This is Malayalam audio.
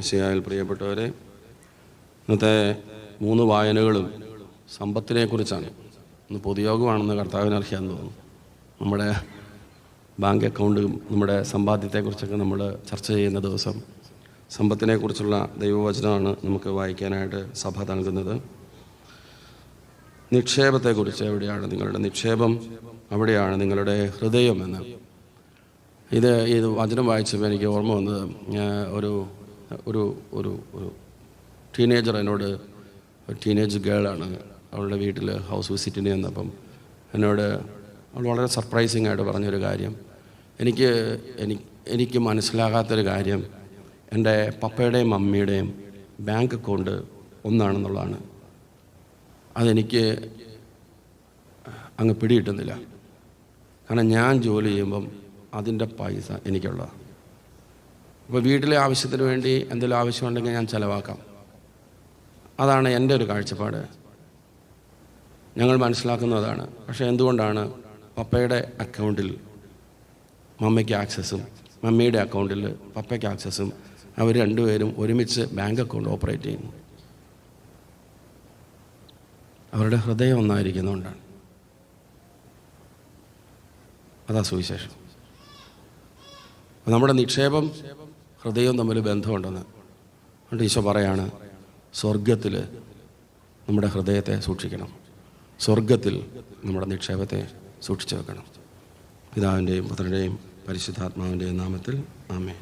വിഷയാൽ പ്രിയപ്പെട്ടവരെ ഇന്നത്തെ മൂന്ന് വായനകളും സമ്പത്തിനെ കുറിച്ചാണ്. ഇന്ന് പൊതുയോഗമാണെന്ന് കർത്താവിന് അറിയാൻ തോന്നുന്നു. നമ്മുടെ ബാങ്ക് അക്കൗണ്ടും നമ്മുടെ സമ്പാദ്യത്തെക്കുറിച്ചൊക്കെ നമ്മൾ ചർച്ച ചെയ്യുന്ന ദിവസം സമ്പത്തിനെക്കുറിച്ചുള്ള ദൈവവചനമാണ് നമുക്ക് വായിക്കാനായിട്ട് സഭ നൽകുന്നത്. നിക്ഷേപത്തെക്കുറിച്ച് എവിടെയാണ് നിങ്ങളുടെ നിക്ഷേപം? അവിടെയാണ് നിങ്ങളുടെ ഹൃദയം എന്ന്. ഇത് ഇത് വചനം വായിച്ചപ്പോൾ എനിക്ക് ഓർമ്മ വന്നത് ഒരു ഒരു ഒരു ഒരു ടീനേജർ എന്നോട് ടീനേജ് ഗേളാണ് അവളുടെ വീട്ടിൽ ഹൗസ് വിസിറ്റിന് ചെന്നപ്പം എന്നോട് അവൾ വളരെ സർപ്രൈസിങ് ആയിട്ട് പറഞ്ഞൊരു കാര്യം. എനിക്ക് എനിക്ക് മനസ്സിലാകാത്തൊരു കാര്യം എന്റെ പപ്പയുടെയും മമ്മിയുടെയും ബാങ്ക് അക്കൗണ്ട് ഒന്നാണെന്നുള്ളതാണ്. അതെനിക്ക് അങ്ങ് പിടികിട്ടുന്നില്ല. കാരണം ഞാൻ ജോലി ചെയ്യുമ്പം അതിന്റെ പൈസ എനിക്കുള്ളതാണ്. അപ്പോൾ വീട്ടിലെ ആവശ്യത്തിന് വേണ്ടി എന്തെങ്കിലും ആവശ്യമുണ്ടെങ്കിൽ ഞാൻ ചിലവാക്കാം. അതാണ് എന്റെ ഒരു കാഴ്ചപ്പാട്. ഞങ്ങൾ മനസ്സിലാക്കുന്നതാണ്. പക്ഷേ എന്തുകൊണ്ടാണ് പപ്പയുടെ അക്കൗണ്ടിൽ മമ്മയ്ക്ക് ആക്സസും മമ്മിയുടെ അക്കൗണ്ടിൽ പപ്പയ്ക്ക് ആക്സസും അവർ രണ്ടുപേരും ഒരുമിച്ച് ബാങ്ക് അക്കൗണ്ട് ഓപ്പറേറ്റ് ചെയ്യുന്നു. അവരുടെ ഹൃദയം ഒന്നായിരിക്കുന്നതുകൊണ്ടാണ്. അതാ സുവിശേഷം. നമ്മുടെ നിക്ഷേപം ഹൃദയവും തമ്മിൽ ബന്ധമുണ്ടെന്ന് അതുകൊണ്ട് ഈശോ പറയാണ് സ്വർഗത്തിൽ നമ്മുടെ ഹൃദയത്തെ സൂക്ഷിക്കണം. സ്വർഗത്തിൽ നമ്മുടെ നിക്ഷേപത്തെ സൂക്ഷിച്ചു വെക്കണം. പിതാവിന്റെയും പുത്രന്റെയും പരിശുദ്ധാത്മാവിന്റെയും നാമത്തിൽ ആമേ